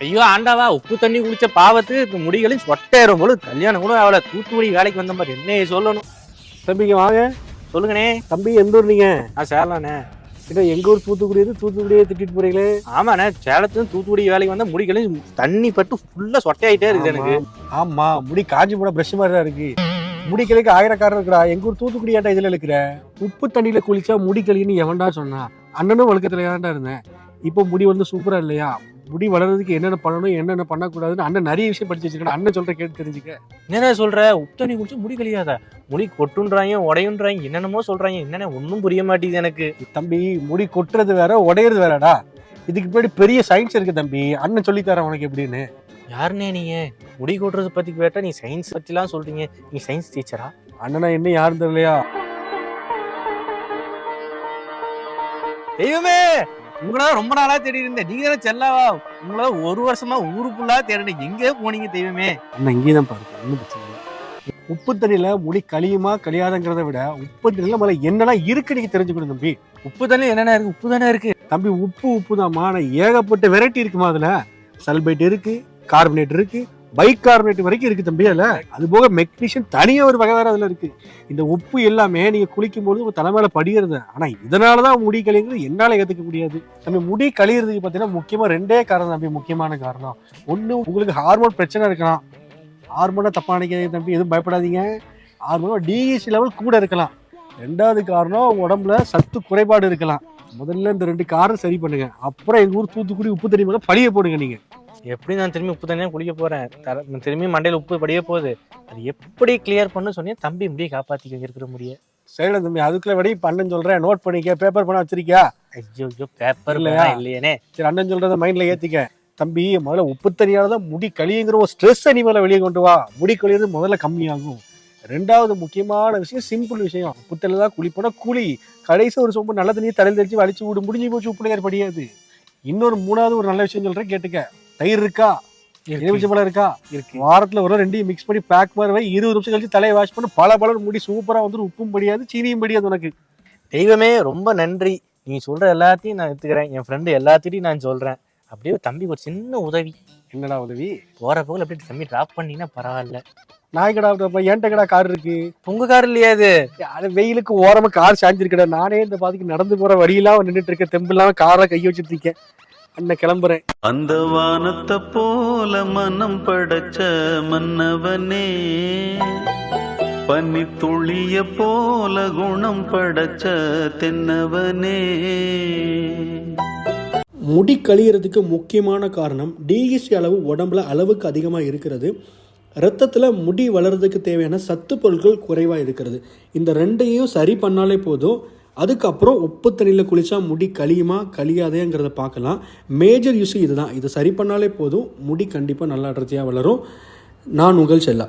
ஐயோ ஆண்டாவா உப்பு தண்ணி குளிச்ச பாவத்துக்கு முடிகளையும் சொட்டேறும் போல கல்யாணம் கூட அவளை தூத்துக்குடி வேலைக்கு வந்த மாதிரி என்ன சொல்லணும். தம்பிங்க வாங்க. சொல்லுங்கண்ணே. தம்பி எந்த ஊர் நீங்க? ஆ சேரலாண்ணே. கிட்ட எங்க ஊர் தூத்துக்குடி இருந்து தூத்துக்குடியே திட்டிட்டு போறீங்களே? ஆமாண்ணே சேலத்துல தூத்துக்குடி வேலைக்கு வந்தா முடிகளையும் தண்ணி பட்டு ஃபுல்லா சொட்டையாயிட்டே இருக்குது எனக்கு. ஆமா முடி காஞ்சி போன பிரஷ் மாதிரி தான் இருக்கு. முடி கழிக்க ஆயிரக்காரர் இருக்கிறா எங்க ஊர் தூத்துக்குடி ஏன்டா இதுல இருக்கிற உப்பு தண்ணியில குளிச்சா முடி கழின்னு எவன்டா சொன்னா? அண்ணனும் வழக்கத்துல ஏன்டா இருந்தேன். இப்போ முடி வந்து சூப்பரா இல்லையா? முடி வளர்றதுக்கு என்னென்ன பண்ணணும் என்னென்ன பண்ணக்கூடாதுன்னு அண்ணன் நிறைய விஷயம் படிச்சு வச்சிருக்கேன் அண்ணன் சொல்ற கேட்டு தெரிஞ்சுக்க. என்னண்ணே சொல்ற? உப்பு தண்ணி குளிச்சு முடி கழியாத. முடி கொட்டுன்றாங்க உடையுன்றாங்க என்னென்னமோ சொல்றாங்க என்னண்ணே ஒன்றும் புரிய மாட்டேங்குது எனக்கு. தம்பி முடி கொட்டுறது வேற உடையிறது வேறடா. இதுக்கு பின்னாடி பெரிய சயின்ஸ் இருக்கு தம்பி. அண்ணன் சொல்லி தரேன் உனக்கு எப்படின்னு. யாருண்ணே நீங்க? முடி கொட்டுறது பத்தி கேட்டா நீ சயின்ஸ் பத்திலாம் சொல்றீங்க. நீ சயின்ஸ் டீச்சரா அண்ணனா என்ன யாரும் தெரியலையா? தெய்வமே! உங்களா ரொம்ப நாளா தேடி இருந்தேன். நீங்க தானே செல்லாவா? உங்களா ஒரு வருஷமா ஊருக்குள்ளா தேடினேன் எங்க போனீங்க தெய்வமே. அண்ணன் இங்கே தான் பாருங்க. ஒன்றும் பிரச்சனை இல்லை. உப்பு தண்ணியில முடி கழியுமா கழியாதுங்கிறத விட உப்பு தண்ணியில முதல்ல என்னெல்லாம் இருக்கு நீங்க தெரிஞ்சுக்கணும் தம்பி. உப்பு தண்ணி என்னென்ன இருக்கு? உப்பு தானே இருக்கு. தம்பி உப்பு உப்பு ஆனால் ஏகப்பட்ட வெரைட்டி இருக்குமா அதுல? சல்பேட் இருக்கு கார்பனேட் இருக்கு பைக் கார்பரேட் வரைக்கும் இருக்கு தம்பி அதில். அது போக மெக்னீஷியம் தனியாக ஒரு வகை வேறு அதில் இருக்கு. இந்த உப்பு எல்லாமே நீங்கள் குளிக்கும்போது உங்கள் உங்க தலைமையில படிகிறது. இதனால தான் முடி கழிங்கிறது என்னால் ஏற்றுக்க முடியாது. நம்ம முடி கழிகிறதுக்கு பார்த்தீங்கன்னா முக்கியமாக ரெண்டே காரணம் தம்பி முக்கியமான காரணம். ஒன்று உங்களுக்கு ஹார்மோன் பிரச்சனை இருக்கலாம். ஹார்மோனை தப்பாக நினைக்காதீங்க தம்பி எதுவும் பயப்படாதீங்க. ஹார்மோனோ டிஎஸ்சி லெவல் கூட இருக்கலாம். ரெண்டாவது காரணம் உடம்புல சத்து குறைபாடு இருக்கலாம். முதல்ல இந்த ரெண்டு காரணம் சரி பண்ணுங்க. அப்புறம் எங்கள் ஊர் தூத்துக்குடி உப்பு தண்ணி மேலே பழிய போடுங்க நீங்கள் எப்படி நான் திரும்பி உப்பு தண்ணியா குளிக்க போறேன். தர- திரும்பி மண்டையில உப்பு படிய போகுது. அது எப்படி கிளியர் பண்ணு சொன்னீங்க தம்பி முடிய காப்பாத்திக்க இருக்கிற முடிய. சரிடா தம்பி அதுக்குள்ள விட இப்ப அண்ணன் சொல்றேன். நோட் பண்ணிக்க பேப்பர் பண்ண வச்சிருக்கியா? ஐயோ ஐயோ பேப்பர் இல்லையா? இல்லையேனே. சரி அண்ணன் சொல்றத மைண்ட்ல ஏத்திக்க. தம்பி முதல்ல உப்பு தண்ணியால தான் முடி கழியுங்கிற ஒரு ஸ்ட்ரெஸ் நீ மேல வெளியே கொண்டு வா. முடி கழியறது முதல்ல கம்மியாகும். ரெண்டாவது முக்கியமான விஷயம் சிம்பிள் விஷயம். உப்பு தண்ணில தான் குளிப்போனா குழி கடைசி ஒரு சொம்பு நல்ல தண்ணியை தலையில் தெளிச்சு வலிச்சு விடு முடிஞ்சு போச்சு உப்பு நீர் படியாது. இன்னொரு மூணாவது ஒரு நல்ல விஷயம் சொல்றேன் கேட்டுக்க. தயிர் இருக்கா? எலுமிச்சம்பழம் இருக்கா? இருக்கு. வாரத்துல ஒரு ரெண்டையும் மிக்ஸ் பண்ணி பேக் மாதிரி இருபது நிமிஷம் கழிச்சு தலையை வாஷ் பண்ணி. பல பல முடி சூப்பரா வந்துடும் உப்பும் படியாது சீனியும் படியாது உனக்கு. தெய்வமே ரொம்ப நன்றி. நீ சொல்ற எல்லாத்தையும் நான் எடுத்துக்கிறேன். என் ஃப்ரெண்டு எல்லாத்திட்டையும் நான் சொல்றேன். அப்படியே தம்பி ஒரு சின்ன உதவி. என்னடா உதவி? போற போகல அப்படியே தம்பி டிராப் பண்ணீங்கன்னா பரவாயில்ல. நாய்க்கடா ஏன்ட்ட கடா கார் இருக்கு? உங்க கார் இல்லையா அது அது வெயிலுக்கு ஓரமா கார் சாஞ்சிருக்கடா. நானே இந்த பாதிக்கு நடந்து போற வழியெல்லாம் நின்றுட்டு இருக்கேன். தெம்பு இல்லாம காரை கை வச்சுட்டு இருக்கேன். அண்ணன் கிளம்புறேன். அந்த வானத்தை போல மனம் படைச்ச மன்னவனே பனி துளிய போல குணம் படைச்ச தென்னவனே. முடி கழியறதுக்கு முக்கியமான காரணம் டிஎஸ்சி அளவு உடம்புல அளவுக்கு அதிகமாக இருக்கிறது. ரத்தத்தில் முடி வளர்றதுக்கு தேவையான சத்து பொருட்கள் குறைவாக இருக்கிறது. இந்த ரெண்டையும் சரி பண்ணாலே போதும். அதுக்கப்புறம் உப்பு தண்ணியில் குளித்தா முடி கழியுமா கழியாதேங்கிறத பார்க்கலாம். மேஜர் யூஸ் இதுதான். இது சரி பண்ணாலே போதும். முடி கண்டிப்பாக நல்லா அடர்த்தியாக வளரும். நான் உங்கள் செல்லா.